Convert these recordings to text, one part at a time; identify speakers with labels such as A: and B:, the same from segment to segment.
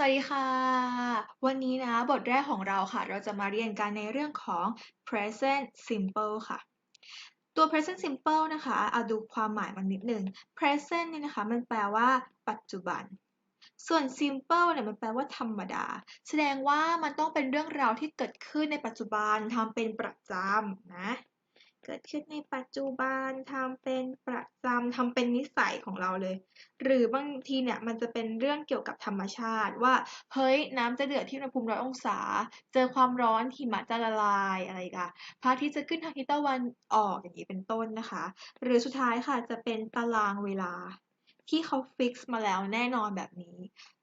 A: วัสดีค่ะ วันนี้นะบทแรกของเราค่ะ เราจะมาเรียนกันในเรื่องของ present simple ค่ะ ตัว present simple นะคะเอาดูความหมายมันนิดหนึ่ง present เนี่ยนะคะ มันแปลว่า ปัจจุบัน ส่วน simple เนี่ยมันแปลว่าธรรมดา แสดงว่ามันต้องเป็นเรื่องราวที่เกิดขึ้นในปัจจุบันทำเป็นประจำนะ เกิดขึ้นในปัจจุบันทำเป็นประจำทำเป็นนิสัยของเราเลย หรือบางทีเนี่ยมันจะเป็นเรื่องเกี่ยวกับธรรมชาติว่า เฮ้ยน้ำจะเดือดที่อุณหภูมิร้อยองศา เจอความร้อนหิมะจะละลายอะไรกันพระอาทิตย์จะขึ้นทางทิศตะวันออกอย่างนี้เป็นต้นนะคะ หรือสุดท้ายค่ะจะเป็นตารางเวลา ที่เขาฟิกซ์มาแล้วแน่นอนแบบนี้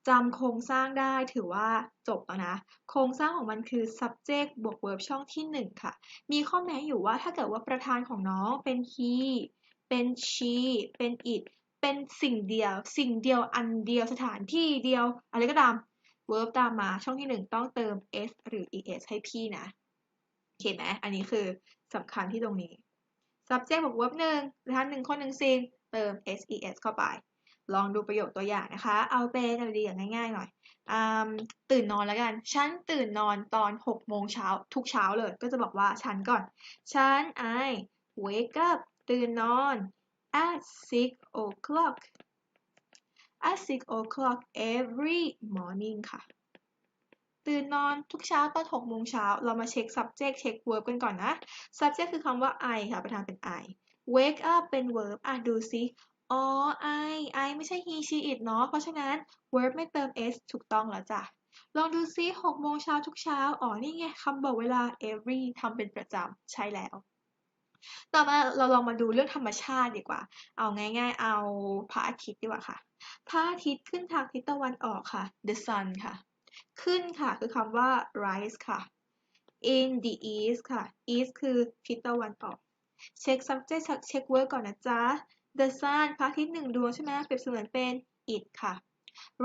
A: จำโครงสร้างได้ถือว่าจบแล้วนะ โครงสร้างของมันคือ subject บวก verb ช่องที่ 1 ค่ะ มีข้อแม้อยู่ว่าถ้าเกิดว่าประธานของน้องเป็น he เป็น she เป็น it เป็นสิ่งเดียว สิ่งเดียวอันเดียวสถานที่เดียว อะไรก็ตาม verb ตามมาช่องที่ 1 ต้องเติม s หรือ es ให้พี่นะโอเคไหมอันนี้คือสำคัญที่ตรงนี้ subject บวก verb หนึ่งประธานหนึ่งคนหนึ่งสิ่งเติม s es เข้าไป ลองดูประโยคตัวอย่างนะคะ เอาเป็นอะไรดีอย่างง่ายๆหน่อยอตื่นนอนแล้วกัน ฉันตื่นนอนตอน6โมงเช้าทุกเช้าเลย ก็จะบอกว่าฉันก่อน ฉัน I wake up ตื่นนอน at 6 o'clock at 6 o'clock every morning ค่ะ ตื่นนอนทุกเช้าตอน6โมงเช้า เรามาเช็ค subject เช็ค verb กันก่อนนะ subject คือคำว่า I ค่ะประธานเป็น I wake up เป็น verb อะดูซิ อ๋อ I I ไม่ใช่ he she it เนาะ เพราะฉะนั้น verb ไม่เติม s ถูกต้องแล้วจ้ะ ลองดูซิ6โมงเช้าทุกเช้า อ๋อ นี่ไงคำบอกเวลา every ทำเป็นประจำ ใช่แล้ว ต่อมาเราลองมาดูเรื่องธรรมชาติดีกว่า เอาง่าย ๆ เอาพระอาทิตย์ดีกว่าค่ะ พระอาทิตย์ขึ้นทางทิศตะวันออกค่ะ the sun ค่ะ ขึ้นค่ะคือคำว่า rise ค่ะ in the east ค่ะ east คือทิศตะวันออก เช็ค subject เช็ค verb ก่อนนะจ๊ะ the sun พระอาทิตย์หนึ่งดวงใช่ไหมเปรียบเสมือนเป็น it ค่ะ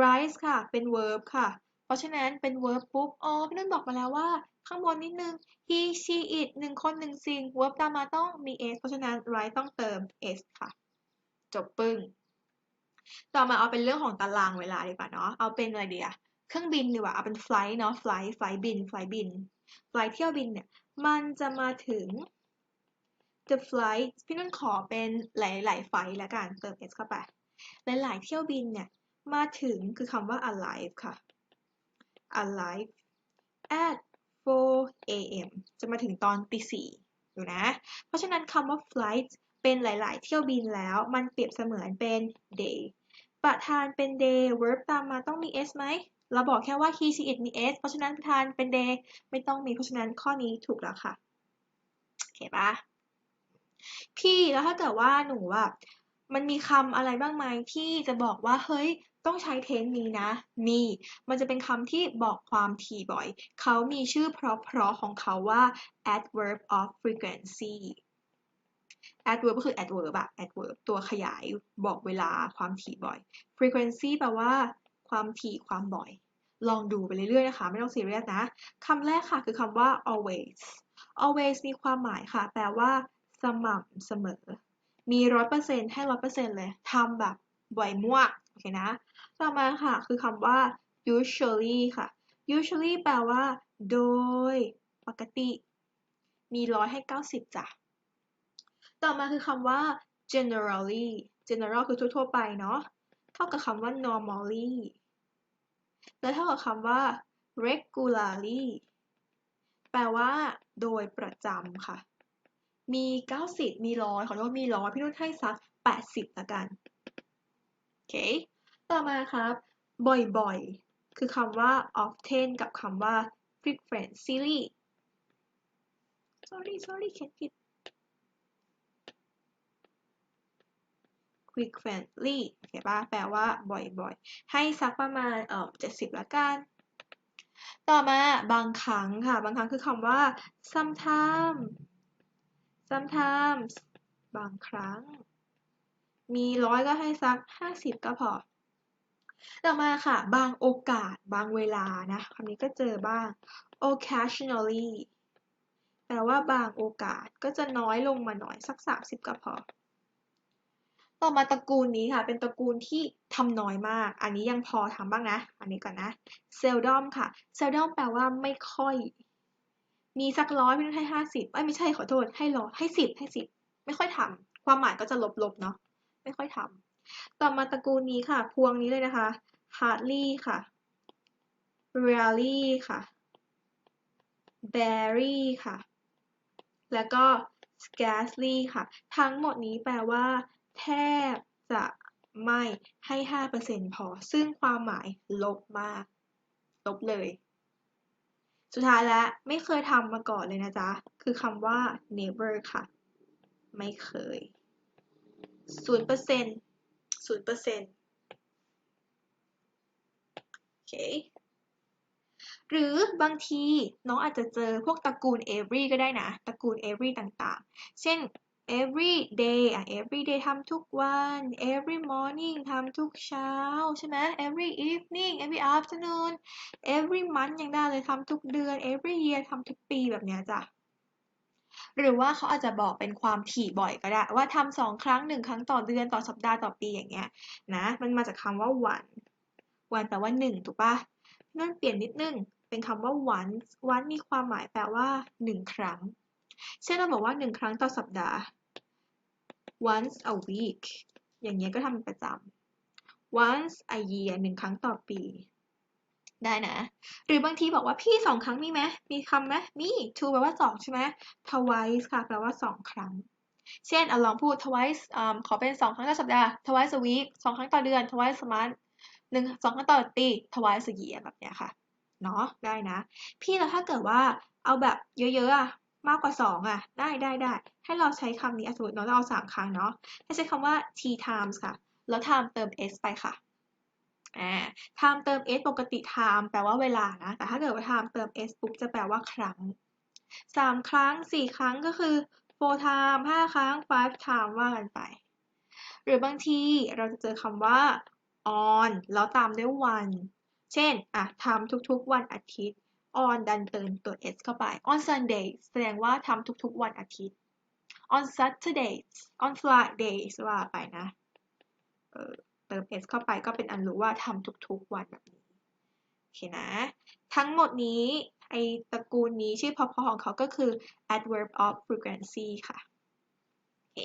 A: rise ค่ะ เป็น verb ค่ะ เพราะฉะนั้นเป็น verb ปุ๊บ อ๋อ พี่นุ่นบอกมาแล้วว่า ข้างบนนิดนึง he she it หนึ่งคนหนึ่งสิ่ง verb ตามมาต้องมี s เพราะฉะนั้น rise ต้องเติม s ค่ะ จบปึ้ง ต่อมาเอาเป็นเรื่องของตารางเวลาดีกว่าเนาะ เอาเป็นอะไรดีอะเครื่องบินดีกว่า เอาเป็น flight เนาะ flight flight บิน flight บิน flight เที่ยวบินเนี่ย มันจะมาถึง the flight พี่นุ่นขอเป็นหลายๆไฟแล้วกันเติม s เข้าไป หลายๆเที่ยวบินเนี่ย มาถึงคือคำว่า arrive ค่ะ arrive at 4 a.m. จะมาถึงตอนตีสี่อยู่นะ เพราะฉะนั้นคำว่า flight เป็นหลาย ๆ เที่ยวบินแล้ว มันเปรียบเสมือนเป็น day ประธานเป็น day verb ตามมาต้องมี s ไหม เราบอกแค่ว่า he she it มี s เพราะฉะนั้นประธานเป็น day ไม่ต้องมี เพราะฉะนั้นข้อนี้ถูกแล้วค่ะ โอเคปะ พี่แล้วถ้าเกิดว่าหนูแบบมันมีคำอะไรบ้างไหมที่จะบอกว่า เฮ้ย ต้องใช้เทนนี้นะ มี มันจะเป็นคำที่บอกความถี่บ่อย เขามีชื่อเพราะๆของเขาว่า adverb of frequency adverb ก็คือ adverb อะ adverb ตัวขยายบอกเวลาความถี่บ่อย frequency แปลว่า ความถี่ความบ่อย ลองดูไปเรื่อยๆนะคะ ไม่ต้องซีเรียสนะ คำแรกค่ะคือคำว่า always always มีความหมายค่ะ แปลว่า สม่ำเสมอ มีร้อยเปอร์เซ็นต์ให้ร้อยเปอร์เซ็นต์เลยทำแบบบ่อยมากโอเคนะ ต่อมาค่ะ คือคำว่า usually ค่ะ usually แปลว่า โดย ปกติ มีร้อยให้เก้าสิบจ้ะ ต่อมาคือคำว่า generally general คือทั่วๆไปเนาะ เท่ากับคำว่า normally และเท่ากับคำว่า regularly แปลว่า โดยประจำค่ะ มี 90 มีร้อยขอโทษมีร้อยพี่นุ่นให้สัก 80ละกันโอเคต่อมาครับ บ่อยๆ คือคำว่า often กับคำว่า frequently sorry sorry เขียนผิด frequently โอเคป่ะแปลว่าบ่อยๆ ให้สักประมาณเอ่อ70ละกัน ต่อมาบางครั้งค่ะ บางครั้งคือคำว่า sometimes sometimes บางครั้ง มีร้อยก็ให้สักห้าสิบก็พอ ต่อมาค่ะ บางโอกาส บางเวลานะคำนี้ก็เจอบ้าง occasionally แปลว่าบางโอกาสก็จะน้อยลงมาหน่อยสักสามสิบก็พอ ต่อมาตระกูลนี้ค่ะ เป็นตระกูลที่ทำน้อยมาก อันนี้ยังพอทำบ้างนะ อันนี้ก่อนนะ seldom ค่ะ seldom แปลว่าไม่ค่อย มีสักร้อยไม่ต้องให้ห้าสิบเอ้ยไม่ใช่ขอโทษให้ร้อยให้สิบให้สิบไม่ค่อยทำความหมายก็จะลบๆเนาะไม่ค่อยทำต่อมาตระกูลนี้ค่ะ พวงนี้เลยนะคะ hardly ค่ะ rarely ค่ะ barely ค่ะ แล้วก็ scarcely ค่ะ ทั้งหมดนี้แปลว่า แทบจะไม่ให้ห้าเปอร์เซ็นพอ ซึ่งความหมายลบมาก ลบเลย สุดท้ายแล้วไม่เคยทำมาก่อนเลยนะจ๊ะ คือคำว่า never ค่ะ ไม่เคยศูนย์เปอร์เซ็นต์ศูนย์เปอร์เซ็นต์โอเค หรือบางทีน้องอาจจะเจอพวกตระกูล every ก็ได้นะ ตระกูล every ต่างๆ เช่น every day อะ every day ทำทุกวัน every morning ทำทุกเช้า ใช่ไหม every evening every afternoon every month ยังได้เลยทำทุกเดือน every year ทำทุกปีแบบเนี้ยจ้ะหรือว่าเขาอาจจะบอกเป็นความถี่บ่อยก็ได้ ว่าทำสองครั้งหนึ่งครั้งต่อเดือนต่อสัปดาห์ต่อปีอย่างเงี้ยนะมันมาจากคำว่า one one แปลว่าหนึ่งถูกปะนั่นเปลี่ยนนิดนึงเป็นคำว่า once once มีความหมายแปลว่าหนึ่งครั้ง เช่นเราบอกว่าหนึ่งครั้งต่อสัปดาห์ once a week อย่างเงี้ยก็ทำเป็นประจำ once a year หนึ่งครั้งต่อปี ได้นะ หรือบางทีบอกว่าพี่สองครั้งมีไหมมีคำไหมมี two แปลว่าสองใช่ไหม twice ค่ะแปลว่าสองครั้ง เช่นเอาลองพูด twice อขอเป็นสองครั้งต่อสัปดาห์ twice a week สองครั้งต่อเดือน twice a month หนึ่งสองครั้งต่อปี twice a year แบบเนี้ยค่ะ เนาะได้นะ พี่แล้วถ้าเกิดว่าเอาแบบเยอะๆอะ มากกว่าสองอะได้ได้ได้ให้เราใช้คำนี้อะสมมติเราเอาสามครั้งเนาะให้ใช้คำว่า t times ค่ะ แล้ว time เติม s ไปค่ะอ่า time เติม s ปกติ time แปลว่าเวลานะ แต่ถ้าเกิดว่า time เติม s ปุ๊บจะแปลว่าครั้งสามครั้งสี่ครั้งก็คือ four time ห้าครั้ง five time ว่ากันไป หรือบางทีเราจะเจอคำว่า on แล้วตามด้วย one เช่น อะทำทุกๆวันอาทิตย์ on ดันเติมตัว s เข้าไป on Sunday แสดงว่าทำทุกๆวันอาทิตย์ on Saturday on Friday ว่าไปนะเออเติม s เข้าไปก็เป็นอันรู้ว่าทำทุกๆวันแบบนี้โอเคนะ ทั้งหมดนี้ไอตระกูลนี้ชื่อพอๆของเขาก็คือ adverb of frequency ค่ะ โอเค